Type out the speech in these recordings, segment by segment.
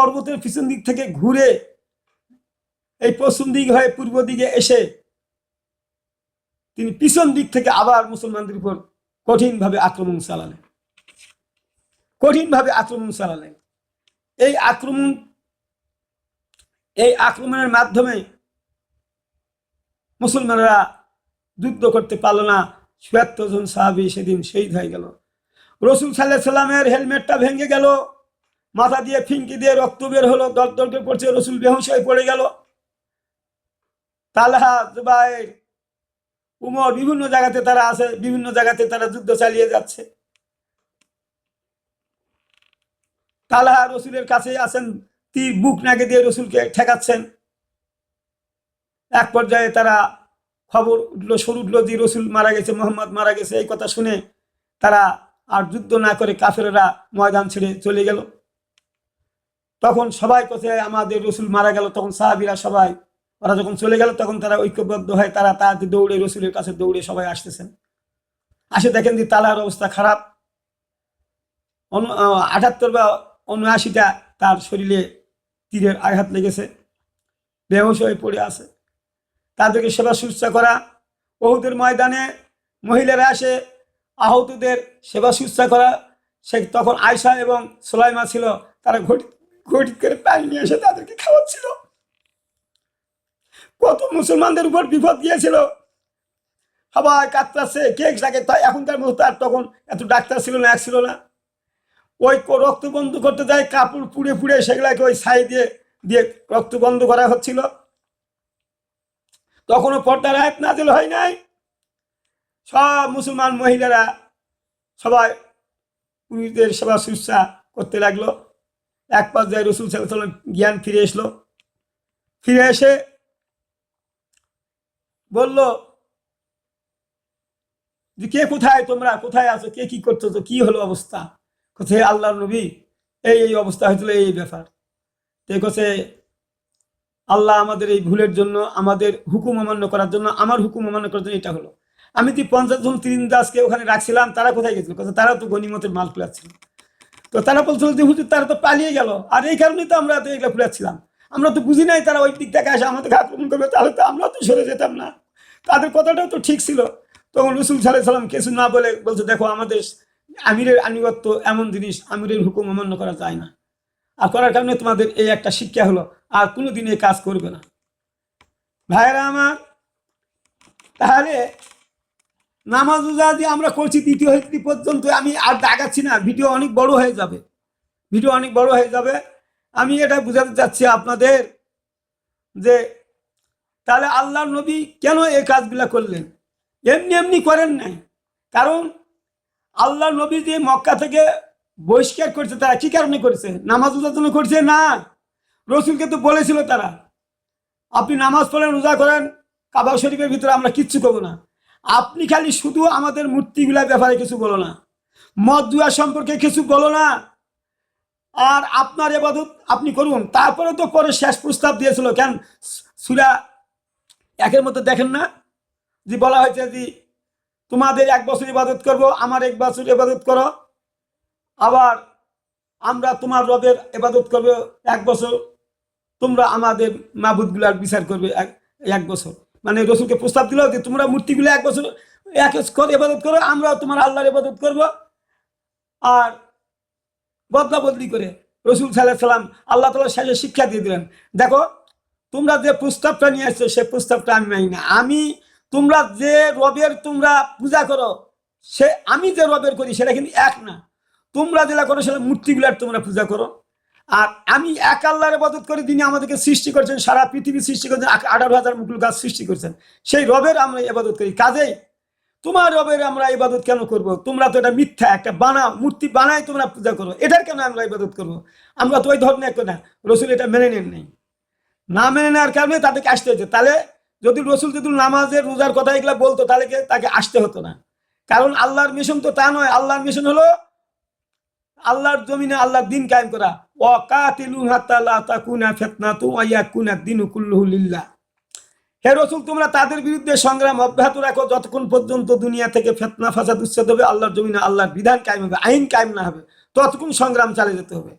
পর্বতের পিছন দিক থেকে ঘুরে এই পশ্চিম দিক হয়ে পূর্ব দিকে এসে তিনি পিছন দিক থেকে আবার মুসলমানদের উপর কঠিনভাবে আক্রমণ চালালেন। কঠিনভাবে আক্রমণ চালালেন। এই আক্রমণ, এই আক্রমণের মাধ্যমে মুসলমানরা যুদ্ধ করতে পারল না। চুয়াত্তর জন সাহাবি সেদিন শহীদ হয়ে গেল। রসুল সাল্লাহ সাল্লামের হেলমেটটা ভেঙে গেল। মাথা দিয়ে ফিঙ্কি দিয়ে রক্ত বের হলো দর দরকে পড়ছে, রসুল বেহুশ পড়ে গেল। তালহা, জুবাইর, উমর বিভিন্ন জায়গাতে তারা আছে, বিভিন্ন জায়গাতে তারা যুদ্ধ চালিয়ে যাচ্ছে। তালহা রসুলের কাছে আছেন, তীর বুক নাগে দিয়ে রসুলকে ঠেকাচ্ছেন। এক পর্যায়ে তারা খবর উঠল, সর উঠল যে রসুল মারা গেছে, মোহাম্মদ মারা গেছে, এই কথা শুনে তারা আর যুদ্ধ না করে কাফেরেরা ময়দান ছেড়ে চলে গেল। তখন সবাই কোথায় আমাদের রসুল মারা গেল। তখন সাহাবিরা সবাই, ওরা যখন চলে গেল, তখন তারা ঐক্যবদ্ধ হয় তারা তাড়াতাড়ি দৌড়ে, রসুলের কাছে দৌড়ে সবাই আসতেছেন। আসে দেখেন যে তালার অবস্থা খারাপ। আটাত্তর বা উনআশিটা তার শরীরে তীরের আঘাত লেগেছে বেহস হয়ে পড়ে আছে। তাদেরকে সেবা শুশ্রূষা করা। বহুদের ময়দানে মহিলারা আসে, আহতদের সেবা শুশ্রূষা করা। সে তখন আয়সা এবং সোলাইমা ছিল, তারা ঘটি ঘটি করে পানি নিয়ে এসে তাদেরকে খাওয়াচ্ছিল। কত মুসলমানদের উপর বিপদ গিয়েছিল। সবাই কাতরাচ্ছে, কেক থাকে তাই এখনকার মতো তার তখন এত ডাক্তার ছিল না, এক ছিল না। ওই রক্ত বন্ধ করতে যায়, কাপড় পুড়ে পুড়ে সেগুলাকে ওই ছাই দিয়ে দিয়ে রক্ত বন্ধ করা হচ্ছিল। তখনও পর্দার আয়াত নাজেল হয় নাই। সব মুসলমান মহিলারা সবাই পুরুষদের সেবা শুশ্রূষা করতে লাগল। এক পর্যায়ে রসুল জ্ঞান ফিরে এসলো। ফিরে এসে বলল, যে কে কোথায় তোমরা? কোথায় আছো? কে কি করতেছো? কি হলো অবস্থা? কোথায় আল্লাহ নবী, এই এই অবস্থা হয়েছিল এই ব্যাপার। তো কোথায় আল্লাহ আমাদের এই ভুলের জন্য, আমাদের হুকুম অমান্য করার জন্য, আমার হুকুম অমান্য করার জন্য এটা হলো। আমি যে পঞ্চাশ জন তিন দাসকে ওখানে রাখছিলাম, তারা কোথায় গেছিল? তারা তো গণিমতের মাল ফুলাচ্ছিল তো তারা বলছিল যে, হুজুর, তারা তো পালিয়ে গেল। আর এই কারণেই তো আমরা তো এগুলো ফুলাচ্ছিলাম আমরা তো বুঝি নাই তারা ওই দিক থেকে আসে আমাদেরকে আক্রমণ করবে, তাহলে তো আমরা তো সরে যেতাম না। তাদের কথাটাও তো ঠিক ছিল। তখন রসুল সাল্লাহ সাল্লাম কিছু না বলে বলছে, দেখো, আমাদের আমিরের আনুগত্য এমন জিনিস, আমিরের হুকুম অমান্য করা যায় না। আর করার কারণে তোমাদের এই একটা শিক্ষা হলো, আর কোনো দিন এই কাজ করবে না। ভাইরা আমার, তাহলে নামাজ রোজা দিয়ে আমরা করছি দ্বিতীয় হইতে পর্যন্ত আমি আর দেখাচ্ছি না, ভিডিও অনেক বড় হয়ে যাবে, ভিডিও অনেক বড় হয়ে যাবে। আমি এটা বুঝাতে চাচ্ছি আপনাদের যে, তাহলে আল্লাহ নবী কেন এই কাজগুলো করলেন? এমনি এমনি করেন না কারণ আল্লাহ নবী যে মক্কা থেকে বহিষ্কার করছে, তারা কি কারণে করেছে? নামাজ রোজার জন্য করছে না? রসুলকে তো বলেছিল তারা, আপনি নামাজ পড়েন, রোজা করেন কাবা শরীফের ভিতরে আমরা কিচ্ছু করব না। আপনি খালি শুধু আমাদের মূর্তিগুলার ব্যাপারে কিছু বলো না। মদ দুয়া সম্পর্কে কিছু বলো না। আর আপনার এবাদত আপনি করুন। তারপরে তো পরে শেষ প্রস্তাব দিয়েছিল। কেন? সুরা একের মধ্যে দেখেন না? যে বলা হয়েছে যে তোমাদের এক বছর ইবাদত করব, আমার এক বছর ইবাদত করো। আবার আমরা তোমার রবের ইবাদত করব, এক বছর তোমরা আমাদের মাবুদগুলার বিচার করবে, এক বছর। মানে রসুলকে প্রস্তাব দিল যে তোমরা মূর্তিগুলো এক বছর, এক করে ইবাদত করো, আমরাও তোমার আল্লাহর ইবাদত করব। আর বদলা বদলি করে রসুল সাল্লাহ সাল্লাম আল্লাহ তালা শেষে শিক্ষা দিয়ে দিলেন, দেখো তোমরা যে প্রস্তাবটা নিয়ে আসছো সে প্রস্তাবটা আমি মানি না। আমি তোমরা যে রবের তোমরা পূজা করো, সে আমি যে রবের করি সেটা কিন্তু এক না। তোমরা যেটা করো সেটা মূর্তিগুলার তোমরা পূজা করো। আর আমি এক আল্লাহর ইবাদত করে তিনি আমাদেরকে সৃষ্টি করছেন, সারা পৃথিবী সৃষ্টি করছেন আঠারো হাজার মুকুল গাছ সৃষ্টি করছেন। সেই রবের আমরা ইবাদত করি। কাজেই তোমার রবের আমরা ইবাদত কেন করব? তোমরা তো এটা মিথ্যা, একটা বানা, মূর্তি বানাই তোমরা পূজা করো। এটার কেন আমরা ইবাদত করব? আমরা তো ওই ধরনের না। রসুল এটা মেনে নেন নেই। না মেনে নেওয়ার কারণে তাদেরকে আসতে হয়েছে। তাহলে যদি রসুল যদি নামাজের রোজার কথা এগুলো বলতো, তাহলে তাকে আসতে হতো না? কারণ আল্লাহর মিশন তো তা নয়। আল্লাহর মিশন হলো আল্লাহর জমিনে আল্লাহর দিন কায়েম করা। হে রসুল, তোমরা তাদের বিরুদ্ধে সংগ্রাম অব্যাহত রাখো যতক্ষণ পর্যন্ত দুনিয়া থেকে ফেতনা, ফাসাদ উচ্ছেদ হবে, আল্লাহর জমিনে আল্লাহর বিধান কায়েম হবে, আইন কায়েম না হবে, ততক্ষণ সংগ্রাম চালিয়ে যেতে হবে।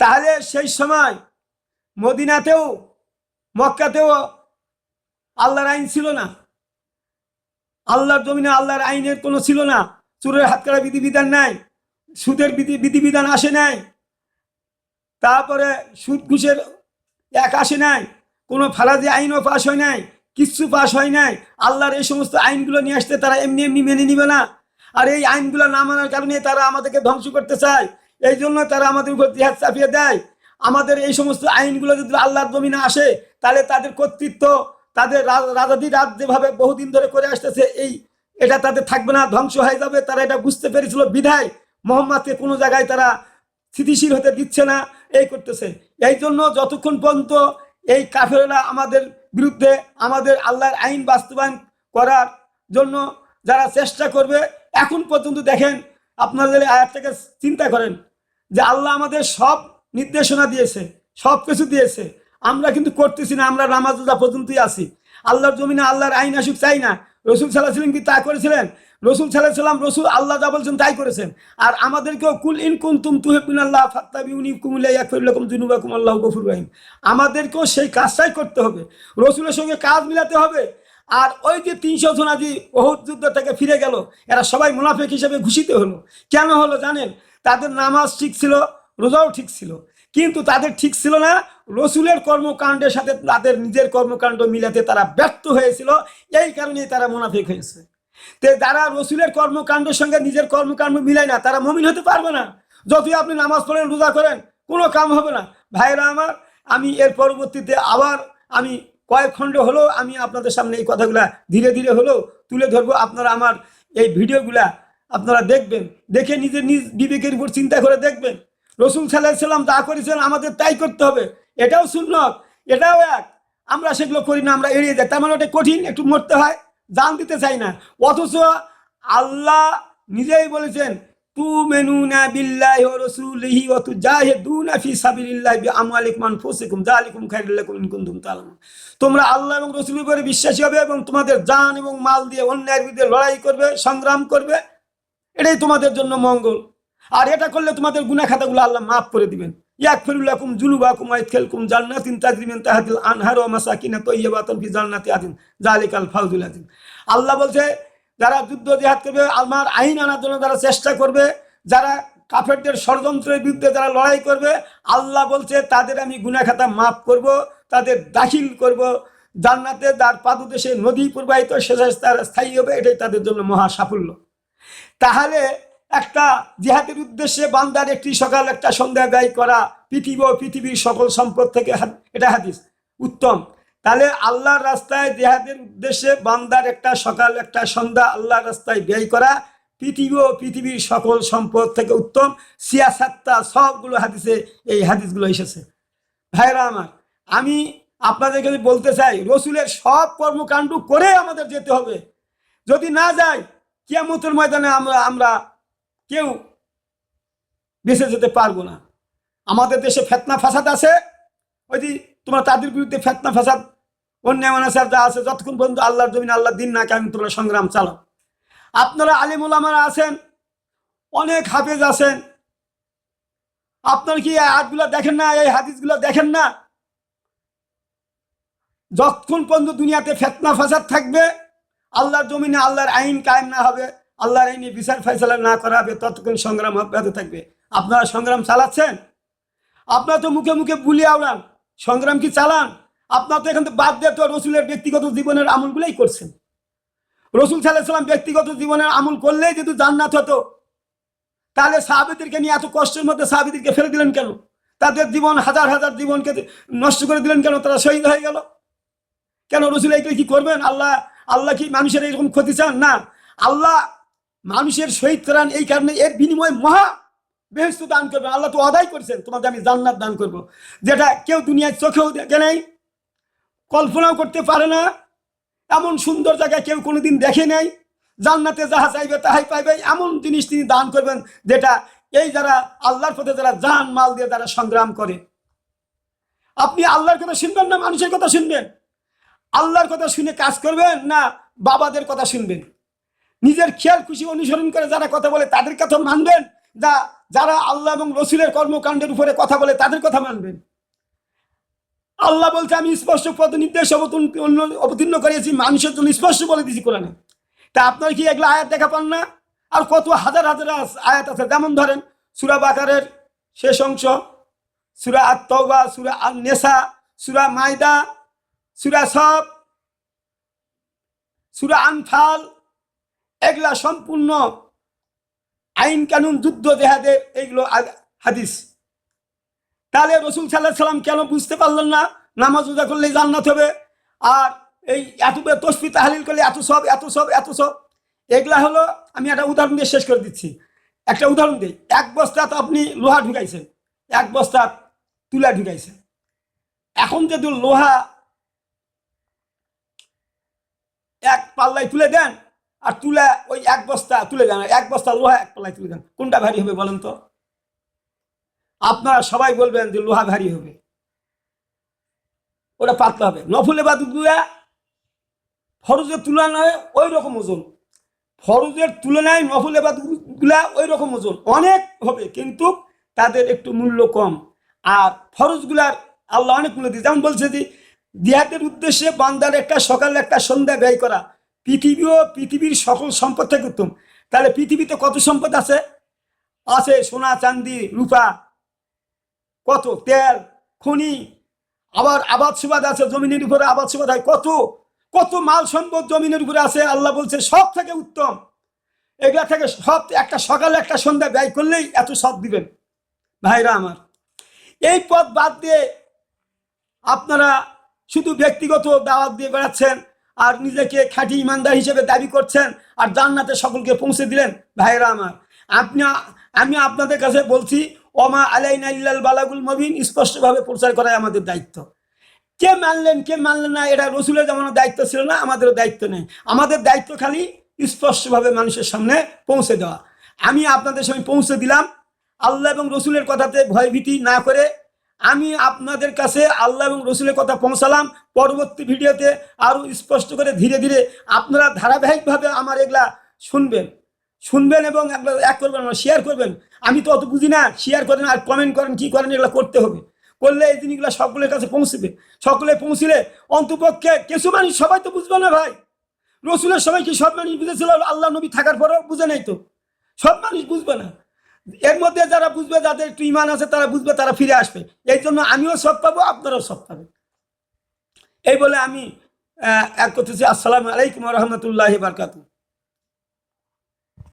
তাহলে সেই সময় মদিনাতেও, মক্কাতেও আল্লাহর আইন ছিল না। আল্লাহর জমিনে আল্লাহর আইনের কোনো ছিল না। চুরের হাত কাটা বিধিবিধান নাই, সুদের বিধি বিধিবিধান আসে নাই। তারপরে সুদ ঘুষের এক আসে নাই, কোনো ফারাজি আইনও পাশ হয় নাই, কিচ্ছু পাশ হয় নাই। আল্লাহর এই সমস্ত আইনগুলো নিয়ে আসতে তারা এমনি এমনি মেনে নিবে না। আর এই আইনগুলো না মানার কারণে তারা আমাদেরকে ধ্বংস করতে চায়। এই জন্য তারা আমাদের উপর জিহাদ চাপিয়ে দেয়। আমাদের এই সমস্ত আইনগুলো যদি আল্লাহর জমিনে আসে, তাহলে তাদের কর্তৃত্ব, তাদের রাজাদি রাত যেভাবে বহুদিন ধরে করে আসতেছে, এই, এটা তাদের থাকবে না, ধ্বংস হয়ে যাবে। তারা এটা বুঝতে পেরেছিল, বিধায় মোহাম্মদকে কোনো জায়গায় তারা স্থিতিশীল হতে দিচ্ছে না, এই করতেছে। এই জন্য যতক্ষণ পর্যন্ত এই কাফেররা আমাদের বিরুদ্ধে আমাদের আল্লাহর আইন বাস্তবায়ন করার জন্য যারা চেষ্টা করবে, এখন পর্যন্ত দেখেন আপনাদের এই আয়াতটাকে চিন্তা করেন যে আল্লাহ আমাদের সব নির্দেশনা দিয়েছে, সব কিছু দিয়েছে, আমরা কিন্তু করতেছি না, আমরা নামাজ পর্যন্তই আছি। আল্লাহর জমিনে আল্লাহর আইন আসুক, চাই না। রসুল সাল্লাহ সাল্লাম কি তা করেছিলেন? রসুল সাল্লাহ সাল্লাম রসুল আল্লাহ যা বলছেন তাই করেছেন। আর আমাদেরকেও কুল ইন কুন্তুম তুহেবিন আল্লাহ ফাত্তাবিউনি কুমুল্লাহ ইয়াকফিরুল্লাকুম জুনুবাকুম আল্লাহ গফুর রহিম। আমাদেরকেও সেই কাজটাই করতে হবে। রসুলের সঙ্গে কাজ মিলাতে হবে। আর ওই যে তিনশো জন আজি বহুত যুদ্ধ থেকে ফিরে গেল, এরা সবাই মুনাফেক হিসেবে ঘোষিত হলো। কেন হলো জানেন? তাদের নামাজ ঠিক ছিল, রোজাও ঠিক ছিল। কিন্তু তাদের ঠিক ছিল না রসুলের কর্মকাণ্ডের সাথে তাদের নিজের কর্মকাণ্ড মিলাতে তারা ব্যর্থ হয়েছিল, এই কারণেই তারা মুনাফিক হয়েছে। তে যারা রসুলের কর্মকাণ্ডের সঙ্গে নিজের কর্মকাণ্ড মিলায় না, তারা মমিন হতে পারবে না। যতই আপনি নামাজ পড়েন, রোজা করেন, কোনো কাম হবে না। ভাইরা আমার, আমি এর পরবর্তীতে আবার আমি কয়েক খণ্ড হলেও আমি আপনাদের সামনে এই কথাগুলা ধীরে ধীরে হলেও তুলে ধরবো। আপনারা আমার এই ভিডিওগুলা আপনারা দেখবেন, দেখে নিজের নিজ বিবেকের উপর চিন্তা করে দেখবেন। রসুল সাল্লাহ সাল্লাম যা করেছেন আমাদের তাই করতে হবে। এটাও সুন্নত, এটাও এক। আমরা সেগুলো করি না, আমরা এড়িয়ে যাই। তার মানে ওটা কঠিন, একটু মরতে হয়, জান দিতে চাই না। অথচ আল্লাহ নিজেই বলেছেন তু মেনু না বিল্লাহি রসুলিহি ও তু জাহিদুনা ফি সাবিলিল্লাহি বিআমওয়ালিকুম আনফুসিকুম, যালিকুম খায়রুল লাকুম ইন কুনতুম তাআলামুন। তোমরা আল্লাহ এবং রসুলের উপরে বিশ্বাসী হবে এবং তোমাদের জান এবং মাল দিয়ে অন্যায়ের বিরুদ্ধে লড়াই করবে, সংগ্রাম করবে। এটাই তোমাদের জন্য মঙ্গল। আর এটা করলে তোমাদের গুনাহ খাতাগুলো আল্লাহ মাফ করে দিবেন। ইয়াকফিরুল্লাকুম জুনুবাকুম ওয়াইদখিলকুম জান্নাতিন তাজরি মিন তাহতিল আনহার ওয়া মাসাকিন তাইয়্যিবাতান ফি জান্নাতি আদিন যালিকাল ফাউজুল আযীম। আল্লাহ বলছে, যারা যুদ্ধ জিহাদ করবে আমার আইন আনার জন্য যারা চেষ্টা করবে, যারা কাফেরদের ষড়যন্ত্রের বিরুদ্ধে যারা লড়াই করবে, আল্লাহ বলছে, তাদের আমি গুনাহ খাতা মাফ করব, তাদের দাখিল করব। জান্নাতে তার পাদদেশে নদী প্রবাহিত শেষে তারা স্থায়ী হবে, এটাই তাদের জন্য মহা সাফল্য। তাহলে একটা জিহাদের উদ্দেশ্যে বান্দার একটি সকাল, একটা সন্ধ্যা ব্যয় করা পৃথিবী ও পৃথিবীর সকল সম্পদ থেকে এটা হাদিস। উত্তম। তাহলে আল্লাহর রাস্তায় জিহাদের উদ্দেশ্যে বান্দার একটা সকাল, একটা সন্ধ্যা আল্লাহর রাস্তায় ব্যয় করা পৃথিবী ও পৃথিবীর সকল সম্পদ থেকে উত্তম। সিয়াসাত্তা, সবগুলো হাদিসে এই হাদিসগুলো এসেছে। ভাইরা আমার, আমি আপনাদেরকে বলতে চাই, রসুলের সব কর্মকাণ্ড করে আমাদের যেতে হবে। যদি না যাই কিয়ামতের ময়দানে আমরা আমরা কেউ বেঁচে যেতে পারব না। আমাদের দেশে ফেতনা ফাসাদ আছে। ওই যে তোমরা তাদের বিরুদ্ধে ফেতনা ফাসাদ, অন্যায় অনাচার যা আছে, যতক্ষণ পর্যন্ত আল্লাহর জমিন আল্লাহ দিন না কেমন তোমরা সংগ্রাম চালাও। আপনারা আলিমুল আমারা আছেন, অনেক হাফেজ আছেন। আপনার কি আয়াতগুলো দেখেন না, এই হাদিসগুলো দেখেন না? যতক্ষণ পর্যন্ত দুনিয়াতে ফেতনা ফাসাদ থাকবে, আল্লাহর জমিনে আল্লাহর আইন কায়েম না হবে আল্লাহর আইনে বিচার ফয়সালা না করা হবে, ততক্ষণ সংগ্রাম অব্যাহত থাকবে। আপনারা সংগ্রাম চালাচ্ছেন? আপনারা তো মুখে মুখে বুলিয়ে আওড়ান, সংগ্রাম কি চালান? আপনার তো এখান থেকে বাদ দিয়ে তো রসুলের ব্যক্তিগত জীবনের আমলগুলোই করছেন। রসুল সাল্লাহ সাল্লাম ব্যক্তিগত জীবনের আমল করলেই যেহেতু জান্নাত হতো, তাহলে সাহাবিদেরকে নিয়ে এত কষ্টের মধ্যে সাহাবিদেরকে ফেলে দিলেন কেন? তাদের জীবন, হাজার হাজার জীবনকে নষ্ট করে দিলেন কেন? তারা শহীদ হয়ে গেল। কেন রসুল এইগুলো কি করবেন? আল্লাহ আল্লাহ কি মানুষের এরকম ক্ষতি চান? না। আল্লাহ মানুষের শহীদ করান এই কারণে এর বিনিময়ে মহা বেহস্ত দান করবেন। আল্লাহ তো আদায় করেছেন। তোমাদের আমি জান্নাত দান করব। যেটা কেউ দুনিয়ায় চোখেও দেখে নাই, কল্পনাও করতে পারে না। এমন সুন্দর জায়গা কেউ কোনোদিন দেখে নাই। জান্নাতে যাহা চাইবে, তাহাই পাইবে। এমন জিনিস তিনি দান করবেন যেটা এই যারা আল্লাহর পথে যারা জান, মাল দিয়ে যারা সংগ্রাম করে। আপনি আল্লাহর কথা শুনবেন না, মানুষের কথা শুনবেন? আল্লাহর কথা শুনে কাজ করবেন না বাবাদের কথা শুনবেন? নিজের খেয়াল খুশি অনুসরণ করে যারা কথা বলে তাদের কথা মানবেন, যা, যারা আল্লাহ এবং রসুলের কর্মকাণ্ডের উপরে কথা বলে তাদের কথা মানবেন। আল্লাহ বলছে, আমি স্পষ্ট পদ নির্দেশ অবতীর্ণ- করেছি, মানুষের জন্য স্পষ্ট বলে দিয়েছি কোরআনে। তা আপনার কি এগুলো আয়াত দেখা পান না? আর কত হাজার হাজার আয়াত আছে। যেমন ধরেন, সুরা বাকারের শেষ অংশ, সুরা আত তওবা সুরা আল নেশা সুরা মাইদা সুরা সব, সুরা আনফাল এগুলা সম্পূর্ণ আইন কানুন, যুদ্ধ জেহাদের এইগুলো হাদিস। তাহলে রসুল সাল্লাহ সাল্লাম কেন বুঝতে পারলেন না? নামাজ রোজা করলে জান্নাত হবে। আর এই এত তসফি তাহলিল করলে এত সব এত সব এত সব। এগুলা হলো, আমি একটা উদাহরণ দিয়ে শেষ করে দিচ্ছি। একটা উদাহরণ দিই। এক বস্তা তো আপনি লোহা ঢুকাইছেন। এক বস্তা তুলা ঢুকাইছেন। এখন যদি লোহা এক পাল্লায় তুলে দেন আর তুলে ওই এক বস্তা তুলে দেন, এক বস্তা লোহা এক পাল্লায় তুলে দেন। কোনটা ভারী হবে বলেন তো? আপনারা সবাই বলবেন যে লোহা ভারী হবে। ওটা পাতলা হবে। নফলে বা দুয়া ফরজের তুলনায় ওই রকম ওজন। ফরজের তুলনায় নফলে বা গুলা ওই রকম ওজন। অনেক হবে, কিন্তু তাদের একটু মূল্য কম। আর ফরজগুলার আল্লাহ অনেক মূল্য দিয়ে যেমন বলছে যে জিহাদের উদ্দেশ্যে বান্দার একটা সকালে একটা সন্ধ্যা ব্যয় করা। পৃথিবী ও পৃথিবীর সকল সম্পদ থেকে উত্তম। তাহলে পৃথিবীতে কত সম্পদ আছে? আছে সোনা চান্দি রূপা, কত? তেল, খনি, আবার আবাদ সুবাদ আছে জমিনের উপরে, আবাদ সুবাদ হয় কত? কত মাল সম্পদ জমিনের উপরে আছে? আল্লাহ বলছে, সব থেকে উত্তম। এগুলা থেকে সব, একটা সকালে একটা সন্ধ্যা ব্যয় করলেই এত সব দিবেন। ভাইরা আমার, এই পথ বাদ দিয়ে আপনারা শুধু ব্যক্তিগত দাওয়াত দিয়ে বেড়াচ্ছেন আর নিজেকে খাঁটি ইমানদার হিসেবে দাবি করছেন আর জান্নাতে সকলকে পৌঁছে দিলেন ভাইরা আমার। আপনি, আমি আপনাদের কাছে বলছি, ওমা আলাইনা ইল্লাল বালাগুল মবিন, স্পষ্টভাবে প্রচার করাই আমাদের দায়িত্ব। কে মানলেন কে মানলেন না, এটা রসুলের যেমন দায়িত্ব ছিল না, আমাদেরও দায়িত্ব নেই। আমাদের দায়িত্ব খালি স্পষ্টভাবে মানুষের সামনে পৌঁছে দেওয়া। আমি আপনাদের সামনে পৌঁছে দিলাম। আল্লাহ এবং রসুলের কথাতে ভয়ভীতি না করে আমি আপনাদের কাছে আল্লাহ এবং রসুলের কথা পৌঁছালাম। পরবর্তী ভিডিওতে আরও স্পষ্ট করে ধীরে ধীরে আপনারা ধারাবাহিকভাবে আমার এগুলা শুনবেন। শুনবেন এবং একবার এক করবেন শেয়ার করবেন। আমি তো অত বুঝি না শেয়ার করেন আর কমেন্ট করেন কি করেন, এগুলো করতে হবে। করলে এই জিনিসগুলো সকলের কাছে পৌঁছবে। সকলে পৌঁছলে অন্তপক্ষে কিছু মানুষ সবাই তো বুঝবে না ভাই। রসুলের সময় কি সব মানুষ বুঝেছিল? আল্লাহ নবী থাকার পরেও বুঝে নাই তো। সব মানুষ বুঝবে না। এর মধ্যে যারা বুঝবে যাদের একটু ইমান আছে, তারা বুঝবে, তারা ফিরে আসবে। এই জন্য আমিও সব পাবো, আপনারাও সব পাবেন। এই বলে আমি এক করতেছি আসসালামু আলাইকুম রহমতুল্লাহ বারকাতু